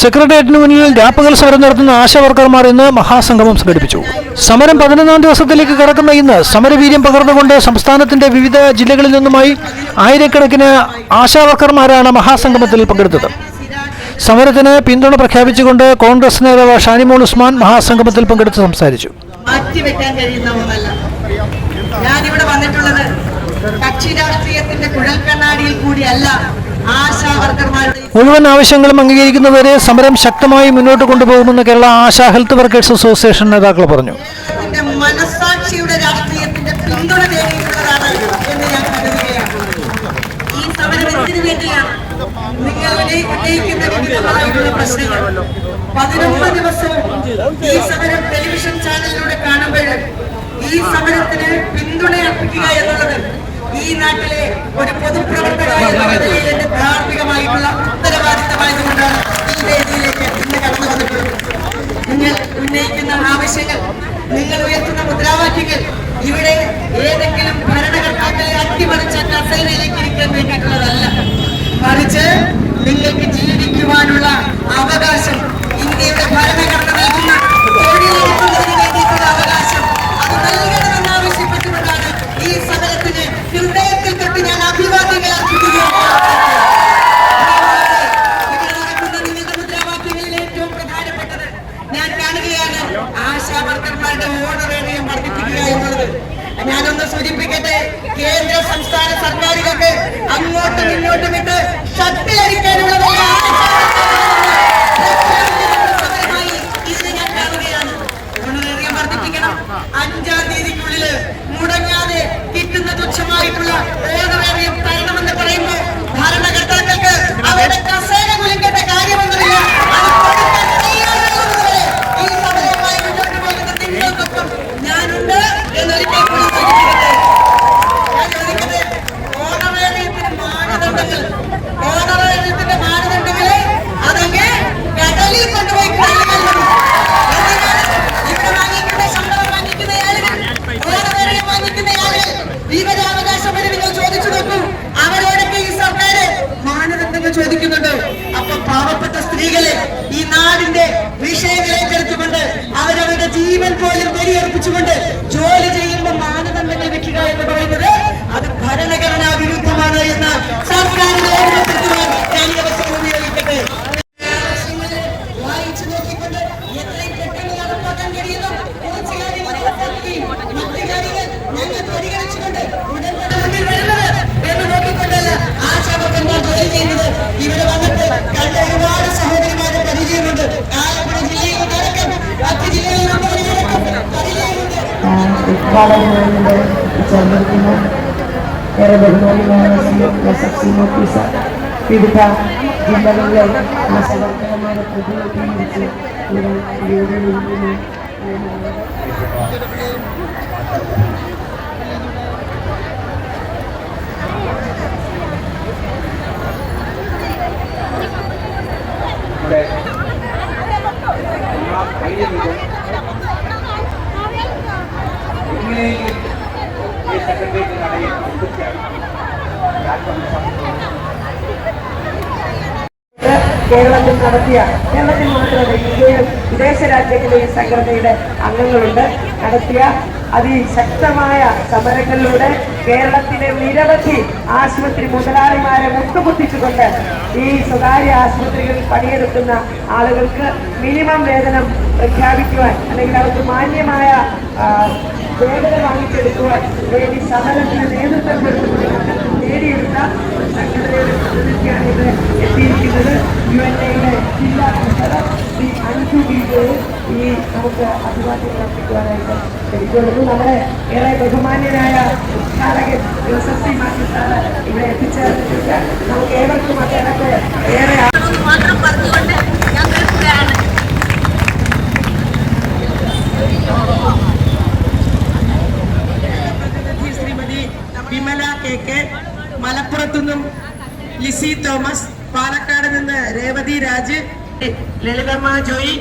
സെക്രട്ടേറിയറ്റിന് മുന്നിൽ രാപ്പകൽ സമരം നടത്തുന്ന ആശാവർക്കർമാർ ഇന്ന് മഹാസംഗമം സംഘടിപ്പിച്ചു. സമരം പതിനൊന്നാം ദിവസത്തിലേക്ക് കടക്കുന്ന ഇന്ന് സമരവീര്യം പകർന്നുകൊണ്ട് സംസ്ഥാനത്തിന്റെ വിവിധ ജില്ലകളിൽ നിന്നുമായി ആയിരക്കണക്കിന് ആശാവർക്കർമാരാണ് മഹാസംഗമത്തിൽ പങ്കെടുത്തത്. സമരത്തിന് പിന്തുണ പ്രഖ്യാപിച്ചുകൊണ്ട് കോൺഗ്രസ് നേതാവ് ഷാനിമോൾ ഉസ്മാൻ മഹാസംഗമത്തിൽ പങ്കെടുത്ത് സംസാരിച്ചു. വന്നിട്ടുള്ളത് കക്ഷി രാഷ്ട്രീയത്തിന്റെ കുഴൽക്കണ്ണാടിയിൽ കൂടിയല്ല മുഴുവൻ ആവശ്യങ്ങളും അംഗീകരിക്കുന്നതുവരെ സമരം ശക്തമായി മുന്നോട്ട് കൊണ്ടുപോകുമെന്ന് Kerala ASHA health workers association നേതാക്കൾ പറഞ്ഞു. മനസാക്ഷിയുടെ രാഷ്ട്രീയത്തിന്റെ പിന്തുണ എന്ന് ഞാൻ കരുതുകയാണ്. ഈ സമരം എന്തിനു വേണ്ടിയാണ്? നിങ്ങൾ ഉന്നയി- ഉന്നയിക്കുന്ന വിവിധങ്ങളായിട്ടുള്ള പ്രശ്നങ്ങൾ. പതിനൊന്ന് ദിവസവും ഈ സമരം ടെലിവിഷൻ ചാനലിലൂടെ കാണുമ്പോൾ ഈ സമരത്തിന് പിന്തുണ അർപ്പിക്കുക എന്നുള്ളത് ഈ നാട്ടിലെ ഒരു പൊതുപ്രവർത്തകനായ നിലയിൽ എന്റെ ധാർമ്മികമായിട്ടുള്ള ഉത്തരവാദിത്തമായതുകൊണ്ടാണ് ഈ വേദിയിലേക്ക് ഇന്ന് കടന്നു വന്നിട്ടുള്ളത് നിങ്ങൾ ഉന്നയിക്കുന്ന ആവശ്യങ്ങൾ നിങ്ങൾ ഉയർത്തുന്ന മുദ്രാവാക്യങ്ങൾ ഇവിടെ ഏതെങ്കിലും ഭരണകർത്താക്കളെ സൂചിപ്പിക്കട്ടെ കേന്ദ്ര സംസ്ഥാന സർക്കാരുകൾക്ക് അങ്ങോട്ടും ഇങ്ങോട്ടും ഇട്ട് ശക്തി സമരമായി മാനദണ്ഡങ്ങൾ ചോദിക്കുന്നുണ്ട് അപ്പൊ ജോലി ചെയ്യുന്നത്. ഇവിടെ വന്നിട്ട് കണ്ട ഒരുപാട് സഹോദരിമാരെ പരിചയമുണ്ട്. ആലപ്പുഴ ജില്ലയിൽ നടക്കും മറ്റു ചേർന്നിരിക്കുന്ന ഏറെ ബഹുമാനിയായ വിവിധ ജില്ലകളിലെ ആശാവർക്കരമായ പ്രതിനിധീകരിച്ച് ഇവിടെ വേദിയിൽ കേരളത്തിൽ നടത്തിയ കേരളത്തിൽ മാത്രമല്ല ഇന്ത്യയിൽ വിദേശ രാജ്യങ്ങളിലെ സംഘടനയുടെ അംഗങ്ങളുണ്ട്. നടത്തിയ അതിശക്തമായ സമരങ്ങളിലൂടെ കേരളത്തിലെ നിരവധി ആശുപത്രി മുതലാളിമാരെ മുട്ടുകുത്തിച്ചുകൊണ്ട് ഈ സ്വകാര്യ ആശുപത്രികളിൽ പണിയെടുക്കുന്ന ആളുകൾക്ക് മിനിമം വേതനം പ്രഖ്യാപിക്കുവാൻ അല്ലെങ്കിൽ അവർക്ക് മാന്യമായ വേതനം വാങ്ങിച്ചെടുക്കുവാൻ വേണ്ടി സമരത്തിന് നേതൃത്വം കൊടുത്തുകൊണ്ട് യു എൻ എയുടെ ജില്ലാ പ്രസിഡന്റ് ശ്രീ അഞ്ജു ബീജോ ഈ നമുക്ക് അഭിവാദ്യം അർപ്പിക്കുവാനായിട്ട് ക്ഷണിച്ചുകൊടുത്തു നമ്മുടെ ഏറെ ബഹുമാന്യനായ ഉദ്ഘാടകൻ ജോസഫ് സി മാത്യു സാറ് ഇവിടെ എത്തിച്ചേർന്നിട്ടുണ്ട് നമുക്ക് ഏവർക്കും അദ്ദേഹത്തെ ഏറെ മാത്രം പറഞ്ഞുകൊണ്ട് ഞാൻ നിർത്തുകയാണ് ശ്രീമതി വിമല കെ കെ മലപ്പുറത്തുനിന്നും ലിസി തോമസ് പാലക്കാട് നിന്ന് രേവതി രാജ് ലളിതമ്മ ജോയി